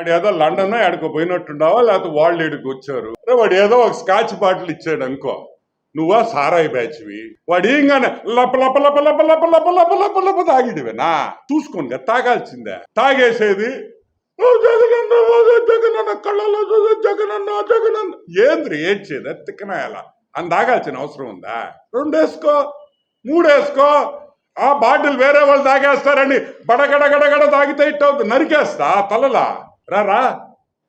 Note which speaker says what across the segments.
Speaker 1: వాడు ఏదో లండన్ ఆడికి పోయినట్టుండవా లేకపోతే వాళ్ళు ఇక్కడికి వచ్చారు వాడు ఏదో ఒక స్కాచ్ బాటిల్ ఇచ్చాడు అనుకో నువ్వా సారాయి బ్యాచ్వి వాడు ఏంగానే లప లప లప లప లప లప లప లప లప తాగిడివేనా చూసుకోండి తాగాల్సిందే తాగేసేది జగనన్న జగనన్న కళ్ళలో జగనన్న జగనన్న ఏంద్రి ఏడ్చేది తిక్కనాయాల అని తాగాల్సిన అవసరం ఉందా రెండు వేసుకో మూడు వేసుకో ఆ బాటిల్ వేరే వాళ్ళు తాగేస్తారని బడగడగడగడ తాగితే ఇట్ట అవుతుంది నరికేస్తా తలలా రా రా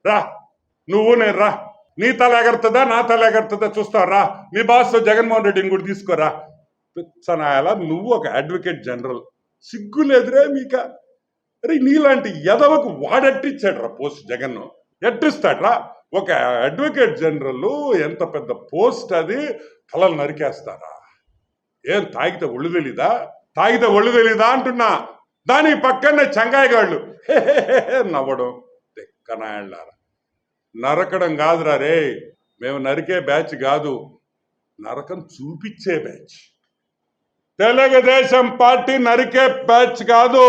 Speaker 1: రా. నువ్వు నేను రా. నీ తల ఎగరుతుందా నా తల ఎగరుతుందా చూస్తావు రా. మీ బాస్ జగన్మోహన్ రెడ్డిని కూడా తీసుకోరా పిచ్చనాయాల నువ్వు ఒక అడ్వకేట్ జనరల్ సిగ్గు లేదురే మీక? అరే నీలాంటి ఎదవకు వాడట్టిచ్చాడు రా పోస్ట్ జగన్. ఎట్టిస్తాడు రా? ఒక అడ్వకేట్ జనరల్ ఎంత పెద్ద పోస్ట్ అది? తలలు నరికేస్తారా? ఏం తాగితే ఒళ్ళు తెలీదా? తాగితే ఒళ్ళు తెలీదా అంటున్నా. దాని పక్కనే చంగాయగాళ్ళు. నవ్వడం. తెక్కనాయాళ్ళారా నరకడం కాదురా రే మేము నరికే బ్యాచ్ కాదు. నరకం చూపించే బ్యాచ్. తెలుగుదేశం పార్టీ నరికే బ్యాచ్ కాదు.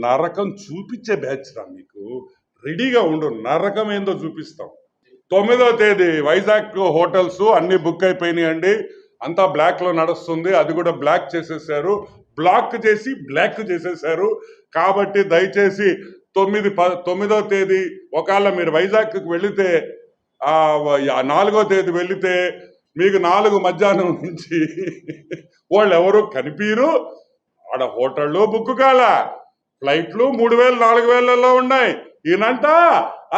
Speaker 1: నరకం చూపించే బ్యాచ్ రా మీకు. రెడీగా ఉండు నరకం ఏందో చూపిస్తాం. తొమ్మిదో తేదీ వైజాగ్ హోటల్స్ అన్ని బుక్ అయిపోయినాయండి అంతా బ్లాక్లో నడుస్తుంది. అది కూడా బ్లాక్ చేసేసారు. బ్లాక్ చేసి బ్లాక్ చేసేసారు. కాబట్టి దయచేసి తొమ్మిది ప తొమ్మిదో తేదీ ఒకవేళ మీరు వైజాగ్కి వెళితే నాలుగో తేదీ వెళితే మీకు నాలుగు మధ్యాహ్నం నుంచి వాళ్ళు ఎవరు కనిపించరు ఆడ హోటళ్ళు బుక్ కాల. ఫ్లైట్లు మూడు వేలు నాలుగు వేలలో ఉన్నాయి. ఈయనంట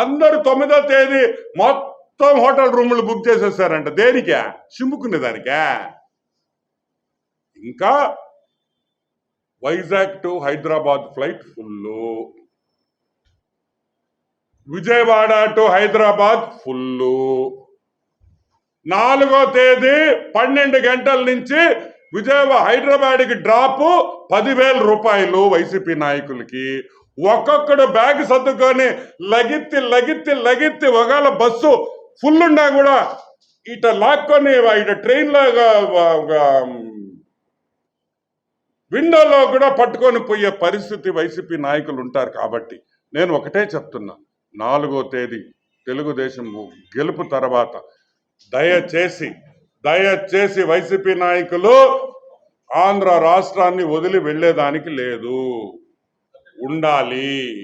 Speaker 1: అందరు తొమ్మిదో తేదీ మొత్తం హోటల్ రూములు బుక్ చేసేసారంట. దేనికా? చిమ్ముకునే దానికా? ఇంకా Vizag to Hyderabad flight full Vijayawada to Hyderabad full. నాలుగో తేదీ పన్నెండు గంటల నుంచి విజయవాడ హైదరాబాద్కి డ్రాపు పదివేల రూపాయలు వైసీపీ నాయకులకి. ఒక్కొక్కడు బ్యాగ్ సర్దుకొని లగిత్తి లగిత్తి లగిత్తి ఒకవేళ బస్సు ఫుల్ ఉన్నా కూడా ఇట లాక్కొని ఇట ట్రైన్లో విండోలో కూడా పట్టుకొని పోయే పరిస్థితి వైసీపీ నాయకులు ఉంటారు కాబట్టి నేను ఒకటే చెప్తున్నా. నాలుగో తేదీ తెలుగుదేశం గెలుపు తర్వాత దయచేసి దయచేసి వైసీపీ నాయకులు ఆంధ్ర రాష్ట్రాన్ని వదిలి వెళ్ళేదానికి లేదు. ఉండాలి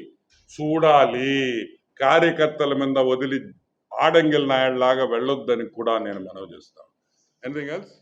Speaker 1: చూడాలి. కార్యకర్తల మీద వదిలి ఆడంగిల్ నాయుడులాగా వెళ్ళొద్దని కూడా నేను మనవి చేస్తాను. Anything else